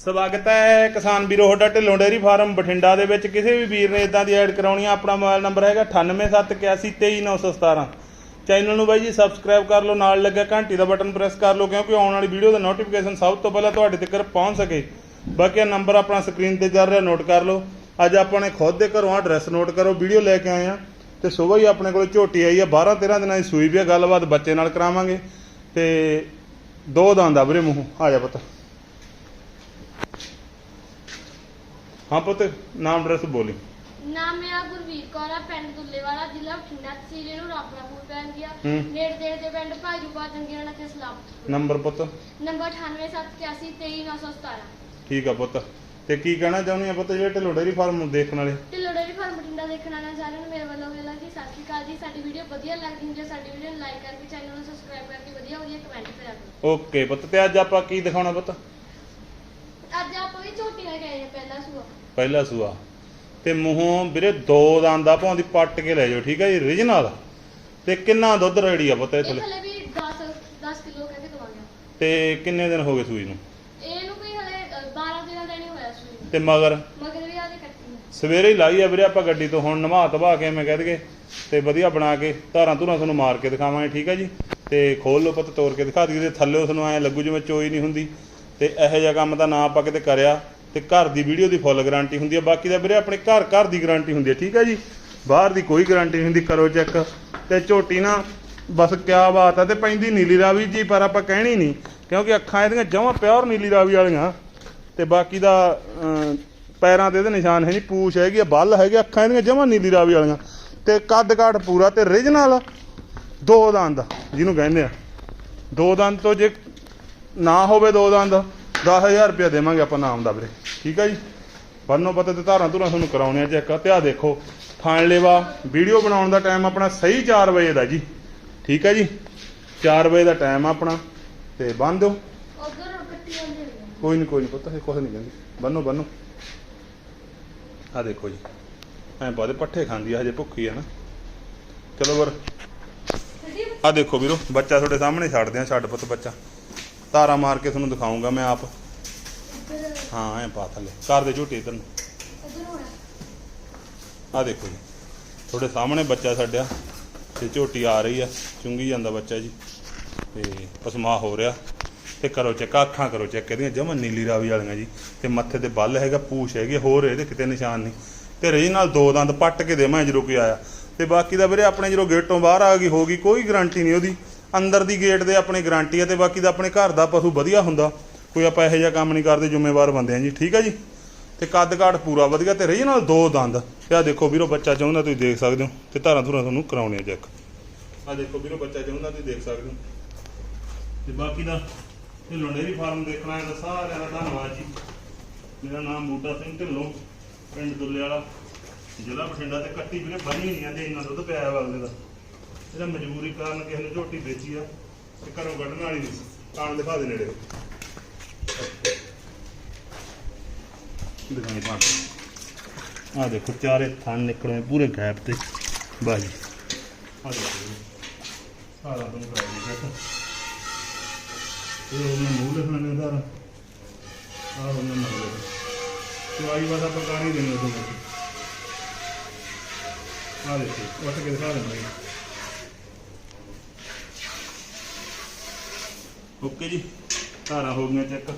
ਸਵਾਗਤ ਹੈ ਕਿਸਾਨ ਵੀਰੋ ਹੋਡਾ ਢਿੱਲੋਂ ਡੇਅਰੀ ਫਾਰਮ ਬਠਿੰਡਾ ਦੇ ਵਿੱਚ। ਕਿਸੇ ਵੀ ਵੀਰ ਨੇ ਇਦਾਂ ਦੀ ਐਡ ਕਰਾਉਣੀ ਆ, ਆਪਣਾ ਮੋਬਾਈਲ ਨੰਬਰ ਹੈਗਾ 9871823917 ਚੈਨਲ ਨੂੰ ਬਾਈ ਜੀ ਸਬਸਕ੍ਰਾਈਬ ਕਰ ਲਓ, ਨਾਲ ਲੱਗਾ ਘੰਟੀ ਦਾ ਬਟਨ ਪ੍ਰੈਸ ਕਰ ਲਓ, ਕਿਉਂਕਿ ਆਉਣ ਵਾਲੀ ਵੀਡੀਓ ਦਾ ਨੋਟੀਫਿਕੇਸ਼ਨ ਸਭ ਤੋਂ ਪਹਿਲਾਂ ਤੁਹਾਡੇ ਤੱਕ ਪਹੁੰਚ ਸਕੇ। ਬਾਕੀ ਨੰਬਰ ਆਪਣਾ ਸਕਰੀਨ ਤੇ ਚੱਲ ਰਿਹਾ, ਨੋਟ ਕਰ ਲਓ। ਅੱਜ ਆਪਾਂ ਨੇ ਖੁਦ ਦੇ ਘਰੋਂ ਐਡਰੈਸ ਨੋਟ ਕਰੋ, ਵੀਡੀਓ ਲੈ ਕੇ ਆਏ ਆ। ਤੇ ਸਵੇਰ ਹੀ ਆਪਣੇ ਕੋਲ ਝੋਟੀ ਆਈ ਆ 12 13 ਦਿਨਾਂ ਦੀ ਸੂਈ ਵੀ ਆ, ਗੱਲਬਾਤ ਬੱਚੇ ਨਾਲ ਕਰਾਵਾਂਗੇ। ਤੇ ਦੋ ਦੰਦ ਆ ਵੀਰੇ ਮੂੰਹ, ਆ ਜਾ ਪਤਾ। ਹਾਂ ਪੁੱਤ ਨਾਮ ਐਡਰੈਸ ਬੋਲੀ। ਨਾਮ ਮੇਰਾ ਗੁਰਵੀਰ ਕੌਰ ਆ ਪਿੰਡ ਦੁੱਲੇਵਾਲਾ ਜ਼ਿਲ੍ਹਾ ਬਠਿੰਡਾ ਤਹਿਸੀਲ ਨੂੰ ਰਾਪਰਾਪੁਰ ਪੈਂਦੀ ਆ। ਹੂੰ। ਨੇੜੇ ਦੇ ਦੇ ਪਿੰਡ ਭਾਜੂਪਾ ਜੰਗੀਰਾਂ ਤੇ ਸਲਾਮ ਨੰਬਰ ਪੁੱਤ। ਨੰਬਰ 9878823917 ਠੀਕ ਆ ਪੁੱਤ। ਤੇ ਕੀ ਕਹਿਣਾ ਚਾਹੁੰਦੀ ਆ ਪੁੱਤ ਜਿਹੜੇ ਢਿੱਲੋਂ ਡੇਅਰੀ ਫਾਰਮ ਨੂੰ ਦੇਖਣ ਵਾਲੇ? ਢਿੱਲੋਂ ਡੇਅਰੀ ਫਾਰਮ ਬਠਿੰਡਾ ਦੇਖਣ ਆਣਾ ਸਾਰਿਆਂ ਨੂੰ ਮੇਰੇ ਵੱਲੋਂ ਵੇਲਾ ਜੀ ਸਤਿ ਸ਼੍ਰੀ ਅਕਾਲ ਜੀ। ਸਾਡੀ ਵੀਡੀਓ ਵਧੀਆ ਲੱਗਦੀ ਹੁੰਦੀ ਹੈ ਸਾਡੀ ਵੀਡੀਓ ਨੂੰ ਲਾਈਕ ਕਰਕੇ ਚੈਨਲ ਨੂੰ ਸਬਸਕ੍ਰਾਈਬ ਕਰਕੇ ਵਧੀਆ ਵਧੀਆ ਕਮੈਂਟ ਕਰਿਆ ਕਰੋ। ਓਕੇ ਪੁੱਤ ਤੇ ਅੱਜ ਆਪਾਂ ਕੀ ਦਿਖਾਉਣਾ ਪੁੱਤ ਅੱਜ ਆਪਾਂ ਵੀ ਝੋਟੀ ਲੈ ਕੇ ਆਏ ਹਾਂ ਪਹਿਲਾ ਸੂਆ ਪਹਿਲਾ ਸੂਆ। ਤੇ ਮੂੰਹੋਂ ਵੀਰੇ ਦੋ ਦੰਦਾਂ ਭਾਉਂਦੀ ਪੱਟ ਕੇ ਲੈ ਜਾਓ ਠੀਕ ਹੈ ਜੀ? ਰੀਜਨਲ ਤੇ ਕਿੰਨਾ ਦੁੱਧ ਰੈਡੀ ਆ ਪੁੱਤ ਇਹ ਇਹ ਥੱਲੇ ਹਲੇ ਵੀ 10 10 ਕਿਲੋ ਕਹਿੰਦੇ ਦਵਾਂਗੇ। ਤੇ ਕਿੰਨੇ ਦਿਨ ਹੋ ਗਏ ਸੂਈ ਨੂੰ? ਇਹਨੂੰ ਵੀ ਹਲੇ 12 ਦਿਨਾਂ ਦਾ ਨਹੀਂ ਹੋਇਆ ਸੂਈ ਨੂੰ। ਤੇ ਮਗਰ? ਮਗਰ ਵੀ ਆਦੇ ਕੱਟੀ ਹੈ ਸਵੇਰੇ ਹੀ ਲਾਈ ਆ ਵੀਰੇ ਆਪਾਂ ਗੱਡੀ ਤੋਂ ਹੁਣ ਨਵਾ ਤਵਾ ਕੇ ਮੈਂ ਕਹਿ ਦਈਏ। ਤੇ ਵਧੀਆ ਬਣਾ ਕੇ ਧਾਰਾਂ ਧੁਰਾਂ ਤੁਹਾਨੂੰ ਮਾਰ ਕੇ ਦਿਖਾਵਾਂਗੇ ਠੀਕ ਹੈ ਜੀ? ਤੇ ਖੋਲ ਲਓ ਪੁੱਤ ਤੋੜ ਕੇ ਦਿਖਾ ਦਈਏ। ਤੇ ਥੱਲੇ ਤੁਹਾਨੂੰ ਐ ਲੱਗੂ ਜਿਵੇਂ ਚੋਈ ਨਹੀਂ ਹੁੰਦੀ। ਤੇ ਇਹੋ ਜਿਹਾ ਕੰਮ ਤਾਂ ਨਾ ਆਪਾਂ ਕਿਤੇ ਕਰਿਆ। ਤੇ ਘਰ ਦੀ ਵੀਡੀਓ ਦੀ ਫੁੱਲ ਗਾਰੰਟੀ ਹੁੰਦੀ ਹੈ ਬਾਕੀ ਦਾ ਵੀਰੇ ਆਪਣੇ ਘਰ ਘਰ ਦੀ ਗਾਰੰਟੀ ਹੁੰਦੀ ਹੈ ਠੀਕ ਹੈ ਜੀ? ਬਾਹਰ ਦੀ ਕੋਈ ਗਾਰੰਟੀ ਨਹੀਂ ਹੁੰਦੀ, ਕਰੋ ਚੈੱਕ। ਤੇ ਝੋਟੀ ਨਾ ਬਸ ਕਿਆ ਬਾਤ ਆ, ਤੇ ਪੈਂਦੀ ਨੀਲੀ ਰਾਵੀ ਜੀ, ਪਰ ਆਪਾਂ ਕਹਿਣੀ ਨਹੀਂ, ਕਿਉਂਕਿ ਅੱਖਾਂ ਇਹਦੀਆਂ ਜਮਾਂ ਪਿਓਰ ਨੀਲੀ ਰਾਵੀ ਵਾਲੀਆਂ। ਤੇ ਬਾਕੀ ਦਾ ਪੈਰਾਂ ਤੇ ਇਹਦੇ ਨਿਸ਼ਾਨ ਹੈ ਨਹੀਂ, ਪੂਛ ਹੈਗੀ ਆ, ਬੱਲ ਹੈਗੇ, ਅੱਖਾਂ ਇਹਦੀਆਂ ਜਮਾਂ ਨੀਲੀ ਰਾਵੀ ਵਾਲੀਆਂ। ਤੇ ਕੱਦ ਕਾਠ ਪੂਰਾ ਤੇ ਰੀਜਨਲ, ਦੋ ਦੰਦ, ਜਿਹਨੂੰ ਕਹਿੰਦੇ ਆ। ਦੋ ਦੰਦ ਤੋਂ ਜੇ ਨਾ ਹੋਵੇ ਦੋ ਦੰਦ 10000 ਰੁਪਏ ਦੇਵਾਂਗੇ ਆਪਾਂ ਨਾਮ ਦਾ ਵੀਰੇ। ਠੀਕ ਆ ਜੀ? ਬੰਨੋ ਪਤਾ ਤੇ ਧਾਰਾਂ ਧੁਰਾਂ ਤੁਹਾਨੂੰ ਕਰਾਉਣੇ ਆ ਚੈੱਕ ਤੇ ਦੇਖੋ ਥਾਣ ਲੇਵਾ, ਵੀਡੀਓ ਬਣਾਉਣ ਦਾ ਟਾਈਮ ਆਪਣਾ ਸਹੀ 4 ਵਜੇ ਦਾ ਜੀ। ਠੀਕ ਆ ਜੀ? 4 ਵਜੇ ਦਾ ਟਾਈਮ ਆਪਣਾ। ਤੇ ਬੰਨ ਦਿਓ। ਕੋਈ ਨਹੀਂ ਕੋਈ ਨਹੀਂ ਪੁੱਤ, ਇਹ ਕੁਝ ਨਹੀਂ ਕਹਿੰਦੀ। ਬੰਨੋ ਬੰਨੋ। ਆ ਦੇਖੋ ਜੀ। ਐਂ ਬਾਦੇ ਪੱਠੇ ਖਾਂਦੀ ਆ, ਹਜੇ ਭੁੱਖੀ ਆ ਨਾ। ਚਲੋ ਵਰ ਕੱਟੀ ਆ ਦੇਖੋ ਵੀਰੋ, ਬੱਚਾ ਤੁਹਾਡੇ ਸਾਹਮਣੇ ਛੱਡਦੇ ਆ ਛੱਡ ਪੁੱਤ ਬੱਚਾ। ਤਾਰਾ ਮਾਰ ਕੇ ਤੁਹਾਨੂੰ ਦਿਖਾਉਂਗਾ ਮੈਂ ਆਪ। ਹਾਂ ਐਂ ਪਾ ਥੱਲੇ। ਕਰ ਦੇ ਝੂਟੀ ਇਧਰ ਨੂੰ। ਆ ਦੇਖੋ ਜੀ। ਤੁਹਾਡੇ ਸਾਹਮਣੇ ਬੱਚਾ ਛੱਡਿਆ ਤੇ ਝੋਟੀ ਆ ਰਹੀ ਆ। ਚੁੰਗੀ ਜਾਂਦਾ ਬੱਚਾ ਜੀ। ਤੇ ਪਸਮਾ ਹੋ ਰਿਹਾ। ਤੇ ਕਰੋ ਚੈੱਕ ਅੱਖਾਂ ਕਰੋ ਚੈੱਕ ਇਹਦੀਆਂ। ਜਮਨ ਨੀਲੀ ਰਾਵੀ ਵਾਲੀਆਂ ਜੀ। ਤੇ ਮੱਥੇ ਤੇ ਬੱਲ ਹੈਗਾ ਪੂਛ ਹੈਗੀ ਹੋਰ ਇਹਦੇ ਕਿਤੇ ਨਿਸ਼ਾਨ ਨਹੀਂ। ਤੇ ਰਹੀ ਨਾਲ ਦੋ ਦੰਦ ਪੱਟ ਕੇ ਦੇਵਾਂ ਜਦੋਂ ਕੋਈ ਆਇਆ। ਤੇ ਬਾਕੀ ਦਾ ਵੀਰੇ ਆਪਣੇ ਜਦੋਂ ਗੇਟੋਂ ਬਾਹਰ ਆ ਗਈ ਹੋਗੀ ਕੋਈ ਗਾਰੰਟੀ ਨਹੀਂ ਉਹਦੀ। ਅੰਦਰ ਦੀ ਗੇਟ ਦੇ ਆਪਣੀ ਗਾਰੰਟੀ ਹੈ ਤੇ ਬਾਕੀ ਦਾ ਆਪਣੇ ਘਰ ਦਾ ਪਸ਼ੂ ਵਧੀਆ ਹੁੰਦਾ। ਕੋਈ ਆਪਾਂ ਇਹੋ ਜਿਹਾ ਕੰਮ ਨਹੀਂ ਕਰਦੇ, ਜ਼ਿੰਮੇਵਾਰ ਬੰਦੇ ਆ ਜੀ, ਠੀਕ ਆ ਜੀ? ਤੇ ਕੱਦ ਕਾਠ ਪੂਰਾ ਵਧੀਆ ਤੇ ਰਹੀ ਨਾਲ ਦੋ ਦੰਦ। ਤੇ ਆ ਦੇਖੋ ਵੀਰੋ, ਬੱਚਾ ਚਾਹੁੰਦਾ ਤੁਸੀਂ ਦੇਖ ਸਕਦੇ ਹੋ। ਤੇ ਧਾਰਾਂ ਧੁਰਾਂ ਤੁਹਾਨੂੰ ਕਰਾਉਣੇ ਆ ਚੈੱਕ ਆ ਦੇਖੋ ਵੀਰੋ, ਬੱਚਾ ਚਾਹੁੰਦਾ ਤੁਸੀਂ ਦੇਖ ਸਕਦੇ ਹੋ। ਤੇ ਬਾਕੀ ਦਾ ਇਹ ਲੰਡੇਰੀ ਫਾਰਮ ਦੇਖਣਾ ਹੈ ਤਾਂ ਸਾਰਿਆਂ ਦਾ ਧੰਨਵਾਦ ਜੀ। ਮੇਰਾ ਨਾਮ ਬੂਟਾ ਸਿੰਘ ਢਿੱਲੋਂ, ਪਿੰਡ ਦੁੱਲੇ ਵਾਲਾ। ਜ਼ਿਲ੍ਹਾ ਬਠਿੰਡਾ ਤੇ ਕੱਟੀ ਵੀਰੇ, ਬਣੀ ਨਹੀਂ ਆਂਦੇ ਇੰਨਾ ਦੁੱਧ ਪਿਆ ਹੋਇਆ ਅਗਲੇ ਦਾ। ਇਹਦਾ ਮਜਬੂਰੀ ਕਾਰਨ ਕਿਸੇ ਨੇ ਝੋਟੀ ਵੇਚੀ ਆ ਤੇ ਘਰੋਂ ਕੱਢਣ ਵਾਲੀ ਨਹੀਂ। ਸੀ ਕਾਣ ਦਿਖਾ ਦੇ ਨੇੜੇ। ਦਿਖਾਈ ਪਾ ਆ ਦੇਖੋ, ਚਾਰੇ ਥਣ ਨਿਕਲੇ ਪੂਰੇ ਗੈਪ ਤੇ। ਬਾਜੀ। ਆ ਦੇਖੋ ਸਾਰਾ ਤੁਹਾਨੂੰ ਕਰਾਈ ਦੇ ਇਹ ਉਹਨੇ ਮੂੰਹ ਲਿਖਣਾ ਨੇ ਸਾਰਾ। ਆ ਉਹਨੇ ਨਾਲ ਚਵਾਈ ਵਾਲਾ ਪਕਾ ਨਹੀਂ ਦੇਣੀ ਉਹਦੇ ਆ ਦੇਖੋ, ਉੱਠ ਕੇ ਦਿਖਾ ਦਿੰਦਾ ਓਕੇ ਜੀ। ਧਾਰਾ ਹੋ ਗਈਆਂ ਚੈੱਕ।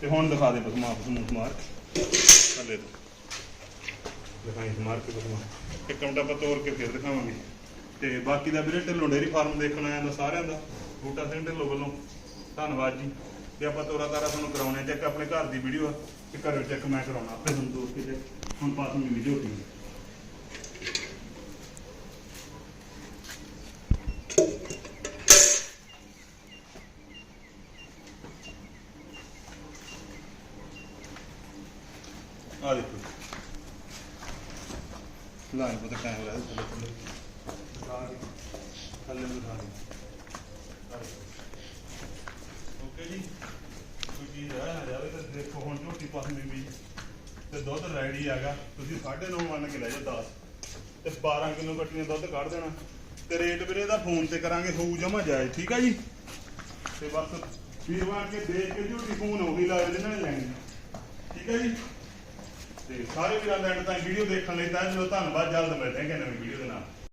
ਤੇ ਹੁਣ ਦਿਖਾ ਦੇ ਬਸਮਾ ਬਸਮੂ ਮਾਰ ਥੱਲੇ ਤੋਂ। ਦਿਖਾਈ ਮਾਰ ਕੇ ਬਸਮਾ ਇੱਕ ਮਿੰਟ ਆਪਾਂ ਤੋੜ ਕੇ ਫਿਰ ਦਿਖਾਵਾਂਗੇ। ਤੇ ਬਾਕੀ ਦਾ ਵੀਰੇ ਢਿੱਲੋਂ ਡੇਰੀ ਫਾਰਮ ਦੇਖਣ ਆਇਆ ਦਾ ਸਾਰਿਆਂ ਦਾ। ਬੂਟਾ ਸਿੰਘ ਢਿੱਲੋਂ ਵੱਲੋਂ। ਧੰਨਵਾਦ ਜੀ। ਤੇ ਆਪਾਂ ਤੋਰਾ ਤਾਰਾ ਤੁਹਾਨੂੰ ਕਰਾਉਣੇ ਚੈੱਕ ਆਪਣੇ ਘਰ ਦੀ ਵੀਡੀਓ ਆ। ਤੇ ਘਰੋਂ ਚੈੱਕ ਮੈਂ ਕਰਾਉਣਾ। ਆਪੇ ਤੁਹਾਨੂੰ ਦੋਸਤ ਕੇ ਹੁਣ ਪਾਸ ਮੇਰੀ ਵੀਡੀਓ ਟੀ ਆ ਦੇਖੋ। ਲਾਈਨ ਪਤਾ ਕੈਮਰਾ ਹੈ ਥੱਲੇ ਥੱਲੇ। ਥੱਲੇ ਨੂੰ ਦੇ ਓਕੇ ਜੀ। ਕੋਈ ਚੀਜ਼ ਰਹਿ ਨਾ ਜਾਵੇ ਤਾਂ ਦੇਖੋ, ਹੁਣ ਝੋਟੀ ਪਾਸਮੀ ਵੀ। ਤੇ ਦੁੱਧ ਰੈਡੀ ਹੈਗਾ। ਤੁਸੀਂ 9.5 ਮੰਨ ਕੇ ਲੈ ਜਾਓ 10 ਤੇ 12 ਕਿਲੋ ਕੱਟੀਆਂ ਦੁੱਧ ਕੱਢ ਦੇਣਾ। ਤੇ ਰੇਟ ਵੀਰੇ ਦਾ ਫੋਨ ਤੇ ਕਰਾਂਗੇ, ਹੋਊ ਜਮਾ ਜਾਏ ਠੀਕ ਆ ਜੀ? ਤੇ ਬਸ ਵੀਰਵਾਰ ਕੇ ਦੇਖ ਕੇ ਝੋਟੀ ਫੋਨ ਉਹੀ ਲਾਇਓ ਜਿਹਨਾਂ ਲੈਣੀ। ਠੀਕ ਹੈ ਜੀ? ਤੇ ਸਾਰੇ ਵੀਰਾਂ ਦਾ ਐਂਡ ਤਾਂ ਵੀਡੀਓ ਦੇਖਣ ਲਈ ਤਾਂ ਜੋ ਧੰਨਵਾਦ, ਜਲਦ ਮਿਲਦੇ ਹਾਂ ਕਿ ਨਵੀਂ ਵੀਡੀਓ ਦੇ ਨਾਲ।